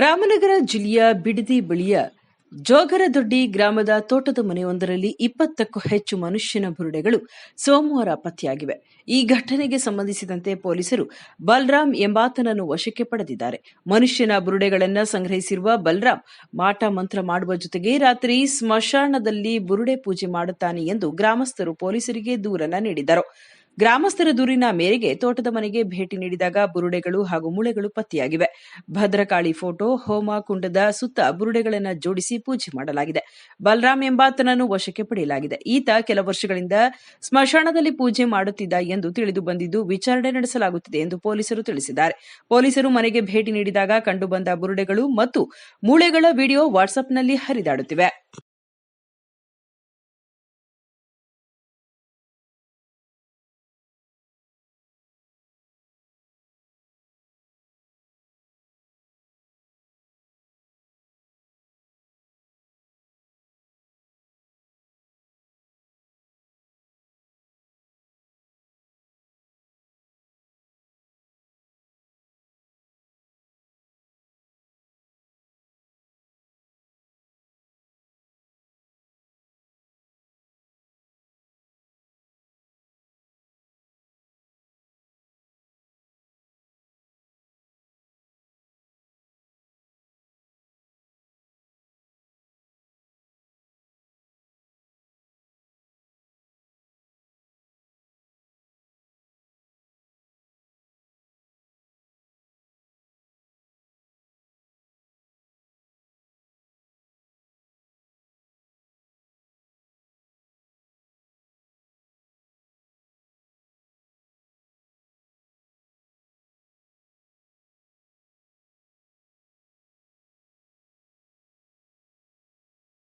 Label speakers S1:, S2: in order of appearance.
S1: ರಾಮನಗರ ಜಿಲ್ಲೆಯ ಬಿಡದಿ ಬಳಿಯ ಜೋಗರದೊಡ್ಡಿ ಗ್ರಾಮದ ತೋಟದ ಮನೆಯೊಂದರಲ್ಲಿ ಇಪ್ಪತ್ತಕ್ಕೂ ಹೆಚ್ಚು ಮನುಷ್ಯನ ಬುರುಡೆಗಳು ಸೋಮವಾರ ಪತ್ತೆಯಾಗಿವೆ. ಈ ಘಟನೆಗೆ ಸಂಬಂಧಿಸಿದಂತೆ ಪೊಲೀಸರು ಬಲರಾಮ್ ಎಂಬಾತನನ್ನು ವಶಕ್ಕೆ ಪಡೆದಿದ್ದಾರೆ. ಮನುಷ್ಯನ ಬುರುಡೆಗಳನ್ನು ಸಂಗ್ರಹಿಸಿರುವ ಬಲರಾಮ್ ಮಾಟ ಮಂತ್ರ ಮಾಡುವ ಜೊತೆಗೆ ರಾತ್ರಿ ಸ್ಮಶಾನದಲ್ಲಿ ಬುರುಡೆ ಪೂಜೆ ಮಾಡುತ್ತಾನೆ ಎಂದು ಗ್ರಾಮಸ್ಥರು ಪೊಲೀಸರಿಗೆ ದೂರನ ನೀಡಿದ್ದರು ಗ್ರಾಮಸ್ಥರ ದೂರಿನ ಮೇರೆಗೆ ತೋಟದ ಮನೆಗೆ ಭೇಟಿ ನೀಡಿದಾಗ ಬುರುಡೆಗಳು ಹಾಗೂ ಮೂಳೆಗಳು ಪತ್ತೆಯಾಗಿವೆ. ಭದ್ರಕಾಳಿ ಫೋಟೋ, ಹೋಮ ಕುಂಡದ ಸುತ್ತ ಬುರುಡೆಗಳನ್ನು ಜೋಡಿಸಿ ಪೂಜೆ ಮಾಡಲಾಗಿದೆ. ಬಲರಾಮ್ ಎಂಬಾತನನ್ನು ವಶಕ್ಕೆ ಪಡೆಯಲಾಗಿದೆ. ಈತ ಕೆಲ ವರ್ಷಗಳಿಂದ ಸ್ಮಶಾನದಲ್ಲಿ ಪೂಜೆ ಮಾಡುತ್ತಿದ್ದ ಎಂದು ತಿಳಿದು ಬಂದಿದ್ದು ವಿಚಾರಣೆ ನಡೆಸಲಾಗುತ್ತಿದೆ ಎಂದು ಪೊಲೀಸರು ತಿಳಿಸಿದ್ದಾರೆ. ಪೊಲೀಸರು ಮನೆಗೆ ಭೇಟಿ ನೀಡಿದಾಗ ಕಂಡುಬಂದ ಬುರುಡೆಗಳು ಮತ್ತು ಮೂಳೆಗಳ ವಿಡಿಯೋ ವಾಟ್ಸ್ಆಪ್ನಲ್ಲಿ ಹರಿದಾಡುತ್ತಿವೆ.